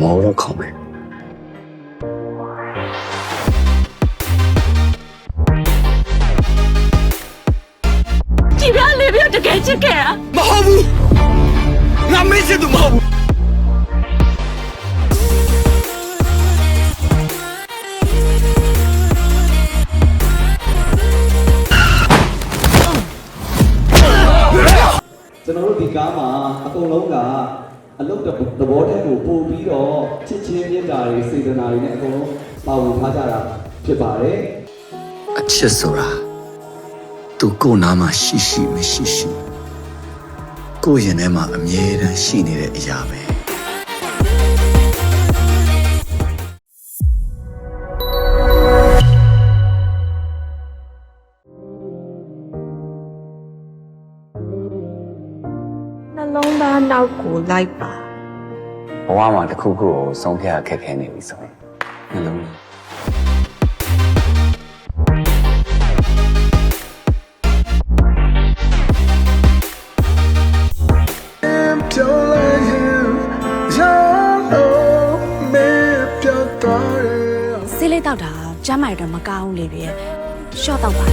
ခေါ်မယ်ကြည်ပြလေးပြတကယ်ချစ်ခဲ့တာမဟုတ်ဘူးငါမင်းစစ်သူမဟုတ်ဘူးကျွန်တော်တို့ဒီကားမှာအကုန်လုံးက အလုတ်တသဘောတည်းကိုပို့ပြီးတော့ချစ်ချင်းမြတ်တာတွေစေတနာတွေနဲ့အကုန်လုံးပါဝင်ထားကြတာဖြစ်ပါတယ်အချစ်ဆိုတာသူကိုယ်နာမှာရှိရှိမရှိရှိကိုယ့်ရင်ထဲမှာအမြဲတမ်းရှိနေတဲ့အရာပဲ လုံးသားနောက်ကိုလိုက်ပါဘဝမှာတစ်ခုခုကိုဆုံးဖြတ်ခက်ခဲနေပြီဆိုရင်နှလုံးသားပြောလိုက်ရင်ရောလို့မေးပြတော့ရဆေးလေးတောက်တာကျမ်းမာရတော့မကောင်းလေပြည့်ရှော့တောက်ပါ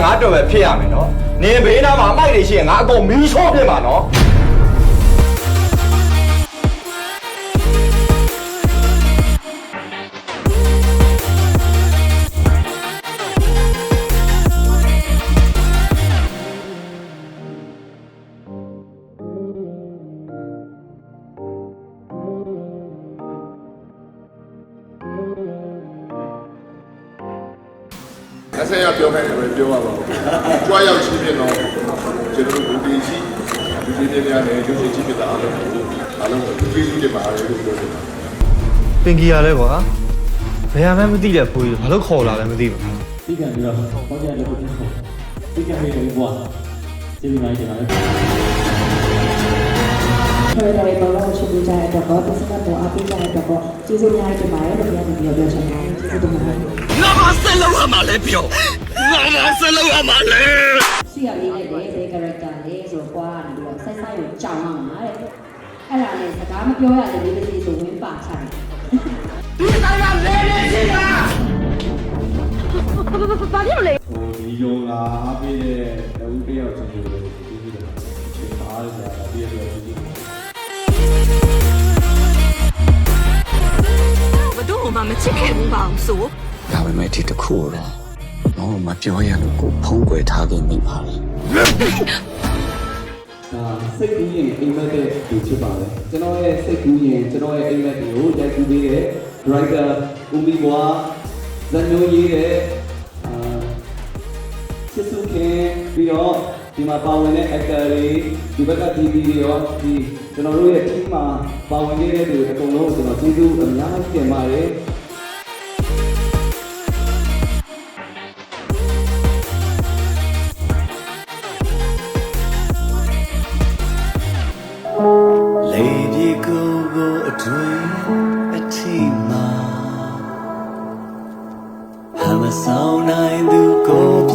င်ကငါတော်ပဲဖြစ်ရမယ်နော်နင်ဘေးနားမှာအမိုက်တွေရှိရင်ငါအကုန်မီးချော့ပြစ်မှာနော် ဆက်ရပြောခိုင်းတယ်ပဲပြောရပါဘူး။ကြွားရောက်ချင်းဖြစ်တော့ကျွန်တော်တို့ဒီရှိဒီဒီနေရာနဲ့ရုပ်ရှင်ချင်းဖြစ်တာအားလုံးကိုအားလုံးကိုပြေးပြီးတင်ပါတယ်လို့ပြောနေတာပင်ကြီးရလဲကွာဘယ်မှမသိတဲ့ဖိုးကြီးဘာလို့ခေါ်လာလဲမသိဘူးဒီကံပြီးတော့ပေါင်းကြတဲ့ကိုပြန်ခေါ်ဒီကံပြီးတော့ဘွားကျေးဇူးများတင်ပါတယ်ထွေးတယ်ဘောလုံးချစ်ကြတဲ့အတွက်တော့ပတ်စပ်ပေါ်အပိကြတဲ့အတွက်တော့ကျေးဇူးများတင်ပါတယ်လို့ပြောပြီးပြောချင်ပါတယ်ကျေးဇူးတင်ပါတယ်ငါမဆက်လို့ ရမှာလဲပြောငါမဆက်လို့ရမှာလဲစီရလေးနဲ့လေဒီ character လေးဆိုတော့ကွာနေပြီးတော့ဆိုက်ဆိုက်ကိုကြောင်အောင်ပါတဲ့အဲ့ဒါနဲ့စကားမပြောရတဲ့လေးလေးဆိုဝင်ပါချတယ်ဘာဖြစ်လို့လဲဟိုဒီယုံလာအားပေးတဲ့တူတယောက်ချင်းကိုလည်းဒီလိုချိန်ပါတယ်ဆိုတာဒါပြည့်ပြောကြည့်ဘတို့မှမချစ်ခဲ့ဘူးပါအောင်ဆို ဒါပေမဲ့ဒီတစ်ခုတော့တော့မပြောရလို့ကိုဖုံးကွယ်ထားခဲ့မိပါလေဒါစိတ်ကူးရင်အိမ်မက်တဲ့သူဖြစ်ပါတယ်ကျွန်တော်ရဲ့စိတ်ကူးရင်ကျွန်တော်ရဲ့အိမ်မက်တွေကိုရိုက်ကူးပေးတဲ့ driver ဦးမီဘွားဇန်ညိုရေးတဲ့အာစစ်စုခင်ပြီးတော့ဒီမှာပါဝင်တဲ့ actor တွေဒီဘက်က TV တွေရောဒီကျွန်တော်တို့ရဲ့ team မှာပါဝင်နေတဲ့သူအကုန်လုံးကိုကျွန်တော်ကျေးဇူးအများကြီးတင်ပါတယ်